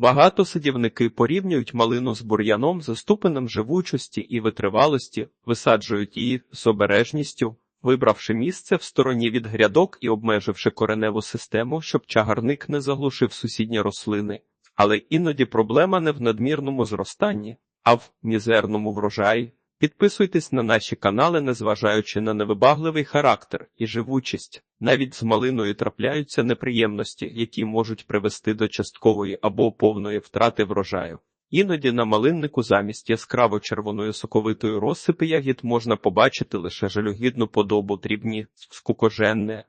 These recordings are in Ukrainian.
Багато садівники порівнюють малину з бур'яном за ступенем живучості і витривалості, висаджують її з обережністю, вибравши місце в стороні від грядок і обмеживши кореневу систему, щоб чагарник не заглушив сусідні рослини. Але іноді проблема не в надмірному зростанні, а в мізерному врожаї. Підписуйтесь на наші канали, незважаючи на невибагливий характер і живучість. Навіть з малиною трапляються неприємності, які можуть привести до часткової або повної втрати врожаю. Іноді на малиннику замість яскраво червоної соковитої розсипи ягід можна побачити лише жалюгідну подобу дрібні, скукоженне,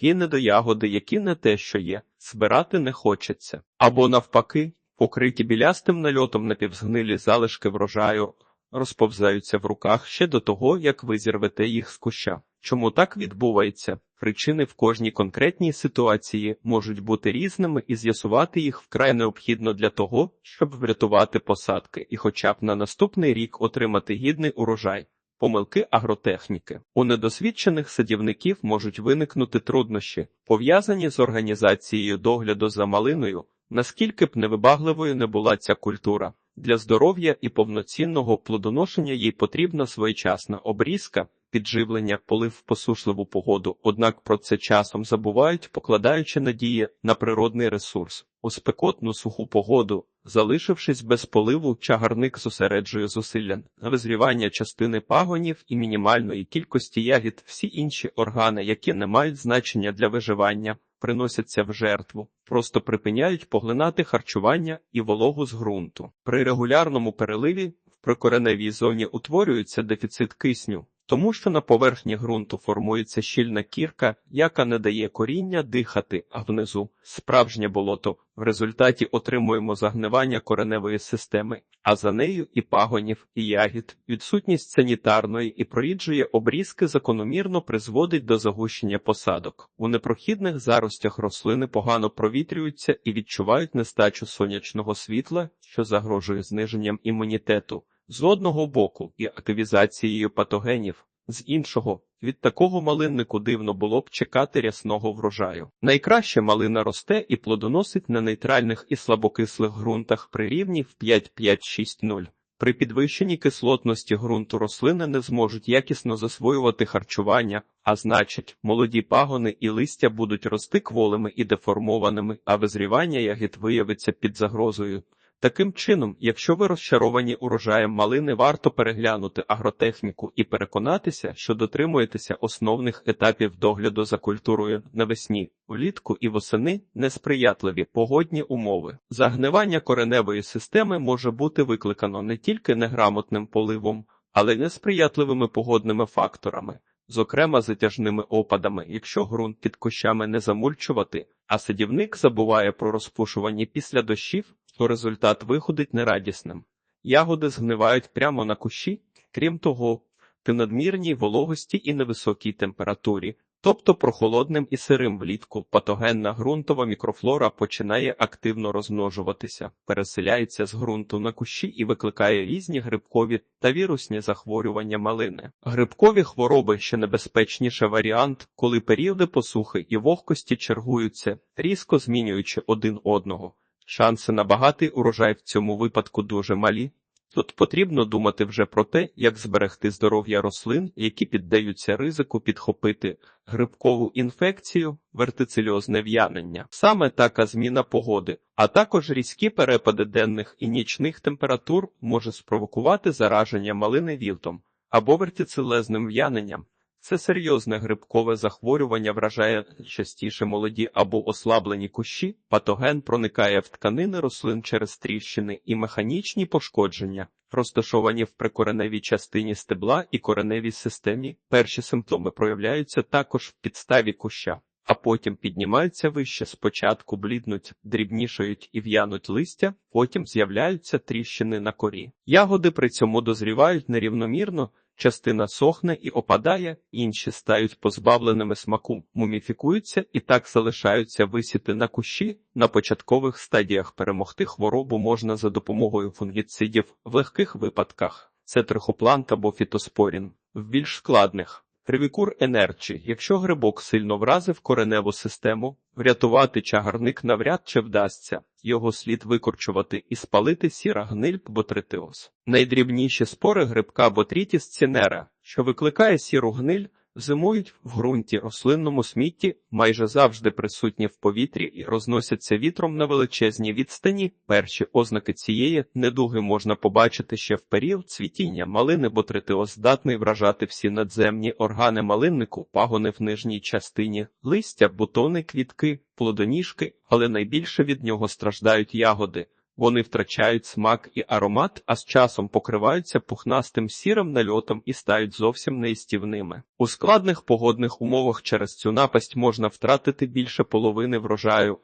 і недоягоди, які не те, що є, збирати не хочеться. Або навпаки, покриті білястим нальотом напівзгнилі залишки врожаю, розповзаються в руках ще до того, як ви зірвете їх з куща. Чому так відбувається? Причини в кожній конкретній ситуації можуть бути різними, і з'ясувати їх вкрай необхідно для того, щоб врятувати посадки і, хоча б на наступний рік отримати гідний урожай. Помилки агротехніки у недосвідчених садівників можуть виникнути труднощі, пов'язані з організацією догляду за малиною, наскільки б невибагливою не була ця культура. Для здоров'я і повноцінного плодоношення їй потрібна своєчасна обрізка, підживлення, полив в посушливу погоду, однак про це часом забувають, покладаючи надії на природний ресурс. У спекотну суху погоду, залишившись без поливу, чагарник зосереджує зусилля на визрівання частини пагонів і мінімальної кількості ягід, всі інші органи, які не мають значення для виживання, приносяться в жертву, просто припиняють поглинати харчування і вологу з ґрунту. При регулярному переливі в прикореневій зоні утворюється дефіцит кисню, тому що на поверхні ґрунту формується щільна кірка, яка не дає коріння дихати, а внизу справжнє болото. В результаті отримуємо загнивання кореневої системи, а за нею і пагонів, і ягід. Відсутність санітарної і проїджує обрізки закономірно призводить до загущення посадок. У непрохідних заростях рослини погано провітрюються і відчувають нестачу сонячного світла, що загрожує зниженням імунітету з одного боку і активізацією патогенів, з іншого. Від такого малиннику дивно було б чекати рясного врожаю. Найкраще малина росте і плодоносить на нейтральних і слабокислих ґрунтах при рівні в 5-5-6-0. При підвищенні кислотності ґрунту рослини не зможуть якісно засвоювати харчування, а значить, молоді пагони і листя будуть рости кволими і деформованими, а визрівання ягід виявиться під загрозою. Таким чином, якщо ви розчаровані урожаєм малини, варто переглянути агротехніку і переконатися, що дотримуєтеся основних етапів догляду за культурою навесні, влітку і восени несприятливі погодні умови. Загнивання кореневої системи може бути викликано не тільки неграмотним поливом, але й несприятливими погодними факторами. Зокрема, затяжними опадами, якщо ґрунт під кущами не замульчувати, а садівник забуває про розпушування після дощів, то результат виходить нерадісним. Ягоди згнивають прямо на кущі, крім того, при надмірній вологості і невисокій температурі, тобто прохолодним і сирим влітку, патогенна ґрунтова мікрофлора починає активно розмножуватися, переселяється з ґрунту на кущі і викликає різні грибкові та вірусні захворювання малини. Грибкові хвороби ще небезпечніше варіант, коли періоди посухи і вогкості чергуються, різко змінюючи один одного. Шанси на багатий урожай в цьому випадку дуже малі. Тут потрібно думати вже про те, як зберегти здоров'я рослин, які піддаються ризику підхопити грибкову інфекцію, вертицельозне в'янення. Саме така зміна погоди, а також різкі перепади денних і нічних температур може спровокувати зараження малини вілтом або вертицелезним в'яненням. Це серйозне грибкове захворювання вражає частіше молоді або ослаблені кущі, патоген проникає в тканини рослин через тріщини і механічні пошкодження, розташовані в прикореневій частині стебла і кореневій системі. Перші симптоми проявляються також в підставі куща, а потім піднімаються вище. Спочатку бліднуть, дрібнішають і в'януть листя, потім з'являються тріщини на корі. Ягоди при цьому дозрівають нерівномірно. Частина сохне і опадає, інші стають позбавленими смаку, муміфікуються і так залишаються висіти на кущі. На початкових стадіях перемогти хворобу можна за допомогою фунгіцидів в легких випадках. Це трихоплант або фітоспорін. В більш складних Ревікур енерчі. Якщо грибок сильно вразив кореневу систему, врятувати чагарник навряд чи вдасться. Його слід викорчувати і спалити сіра гниль ботритиоз. Найдрібніші спори грибка ботрітіс цінера, що викликає сіру гниль, зимують в ґрунті рослинному смітті, майже завжди присутні в повітрі і розносяться вітром на величезній відстані. Перші ознаки цієї недуги можна побачити ще в період цвітіння малини, бо тритиоз здатний вражати всі надземні органи малиннику, пагони в нижній частині, листя, бутони, квітки, плодоніжки, але найбільше від нього страждають ягоди. Вони втрачають смак і аромат, а з часом покриваються пухнастим сірим нальотом і стають зовсім неїстівними. У складних погодних умовах через цю напасть можна втратити більше половини врожаю.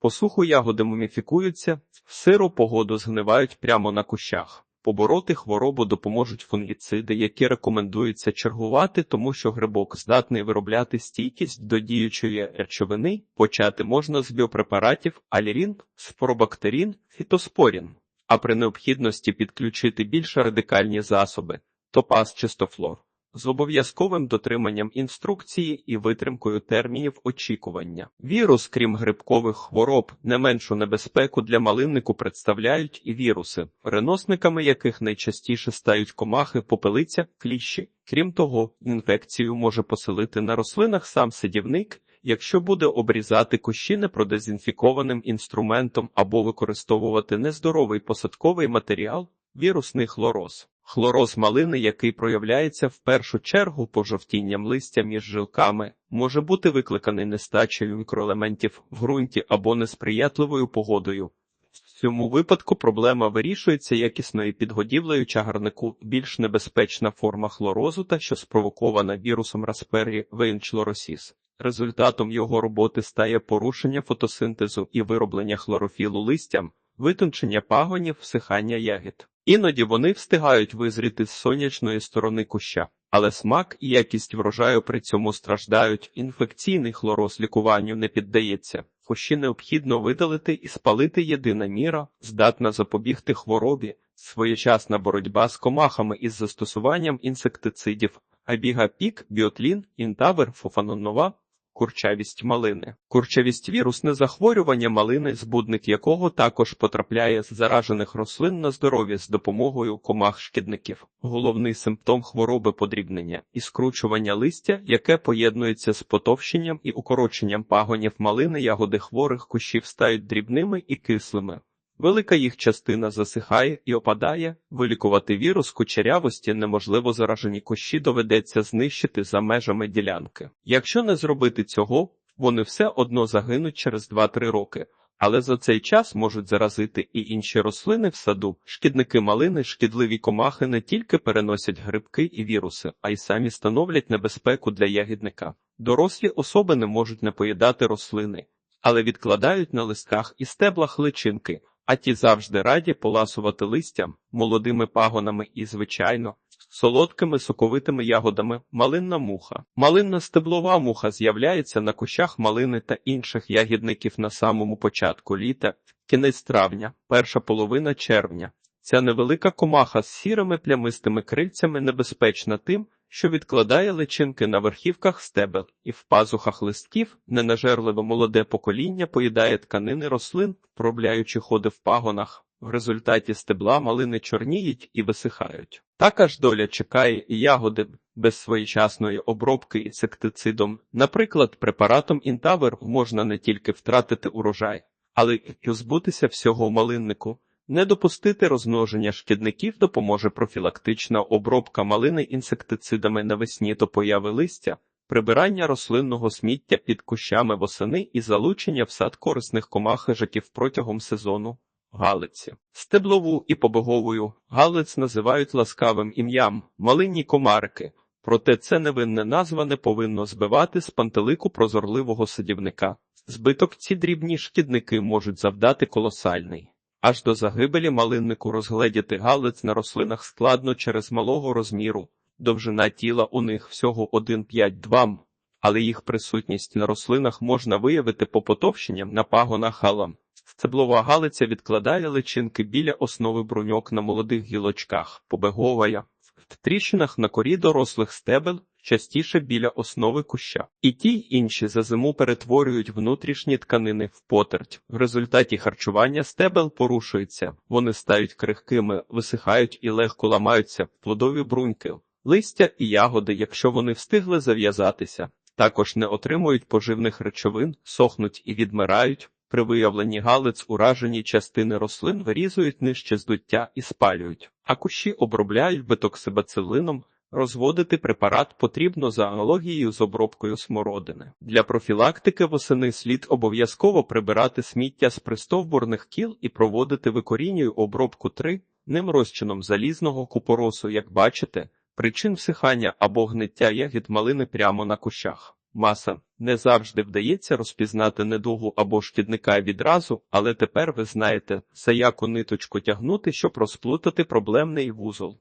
По суху ягоди муміфікуються, в сиру погоду згнивають прямо на кущах. Побороти хворобу допоможуть фунгіциди, які рекомендується чергувати, тому що грибок здатний виробляти стійкість до діючої речовини. Почати можна з біопрепаратів алірін, спробактерін, фітоспорін, а при необхідності підключити більш радикальні засоби топаз чистофлор з обов'язковим дотриманням інструкції і витримкою термінів очікування. Вірус, крім грибкових хвороб, не меншу небезпеку для малиннику представляють і віруси, переносниками яких найчастіше стають комахи, попелиця, кліщі. Крім того, інфекцію може поселити на рослинах сам сидівник. Якщо буде обрізати кущі непродезінфікованим інструментом або використовувати нездоровий посадковий матеріал, вірусний хлороз. Хлороз малини, який проявляється в першу чергу пожовтінням листя між жилками, може бути викликаний нестачею мікроелементів в ґрунті або несприятливою погодою. В цьому випадку проблема вирішується якісною підгодівлею чагарнику. Більш небезпечна форма хлорозу, та що спровокована вірусом Распері Вейнчлоросіс. Результатом його роботи стає порушення фотосинтезу і вироблення хлорофілу листям, витончення пагонів, всихання ягід. Іноді вони встигають визріти з сонячної сторони куща, але смак і якість врожаю при цьому страждають. Інфекційний хлороз лікуванню не піддається. Кущі необхідно видалити і спалити єдина міра, здатна запобігти хворобі, своєчасна боротьба з комахами із застосуванням інсектицидів, абігапік, біотлін, інтавер, фофанонова, Курчавість малини. Курчавість вірусне захворювання малини, збудник якого також потрапляє з заражених рослин на здоров'я з допомогою комах шкідників. Головний симптом хвороби подрібнення і скручування листя, яке поєднується з потовщенням і укороченням пагонів малини, ягоди хворих кущів стають дрібними і кислими. Велика їх частина засихає і опадає, вилікувати вірус кучерявості неможливо заражені кущі доведеться знищити за межами ділянки. Якщо не зробити цього, вони все одно загинуть через 2-3 роки, але за цей час можуть заразити і інші рослини в саду. Шкідники малини, шкідливі комахи не тільки переносять грибки і віруси, а й самі становлять небезпеку для ягідника. Дорослі особи не можуть не поїдати рослини, але відкладають на листках і стеблах личинки а ті завжди раді поласувати листям, молодими пагонами і, звичайно, солодкими соковитими ягодами малинна муха. Малинна стеблова муха з'являється на кущах малини та інших ягідників на самому початку літа, кінець травня, перша половина червня. Ця невелика комаха з сірими плямистими крильцями небезпечна тим, що відкладає личинки на верхівках стебел і в пазухах листків ненажерливе молоде покоління поїдає тканини рослин, пробляючи ходи в пагонах. В результаті стебла малини чорніють і висихають. Така ж доля чекає і ягоди без своєчасної обробки інсектицидом. Наприклад, препаратом інтавер можна не тільки втратити урожай, але й позбутися всього малиннику. Не допустити розмноження шкідників допоможе профілактична обробка малини інсектицидами навесні до появи листя, прибирання рослинного сміття під кущами восени і залучення в сад корисних комах хижаків протягом сезону. Галиці. Стеблову і побеговою галиць називають ласкавим ім'ям малинні комарики, проте це невинне назва не повинно збивати з пантелику прозорливого садівника. Збиток ці дрібні шкідники можуть завдати колосальний. Аж до загибелі малиннику розгледіти галиць на рослинах складно через малого розміру, довжина тіла у них всього 1,5-2 м, але їх присутність на рослинах можна виявити по потовщенням на пагонах галам. Стеблова галиця відкладає личинки біля основи бруньок на молодих гілочках, побеговая. В тріщинах на корі дорослих стебел частіше біля основи куща. І ті й інші за зиму перетворюють внутрішні тканини в потерть. В результаті харчування стебел порушується, вони стають крихкими, висихають і легко ламаються плодові бруньки. Листя і ягоди, якщо вони встигли зав'язатися, також не отримують поживних речовин, сохнуть і відмирають. При виявленні галиць уражені частини рослин вирізують нижче здуття і спалюють, а кущі обробляють бетоксибацилином. Розводити препарат потрібно за аналогією з обробкою смородини. Для профілактики восени слід обов'язково прибирати сміття з пристовбурних кіл і проводити викорінюю обробку 3 ним розчином залізного купоросу, як бачите, причин всихання або гниття ягід малини прямо на кущах. Маса не завжди вдається розпізнати недугу або шкідника відразу, але тепер ви знаєте, за яку ниточку тягнути, щоб розплутати проблемний вузол.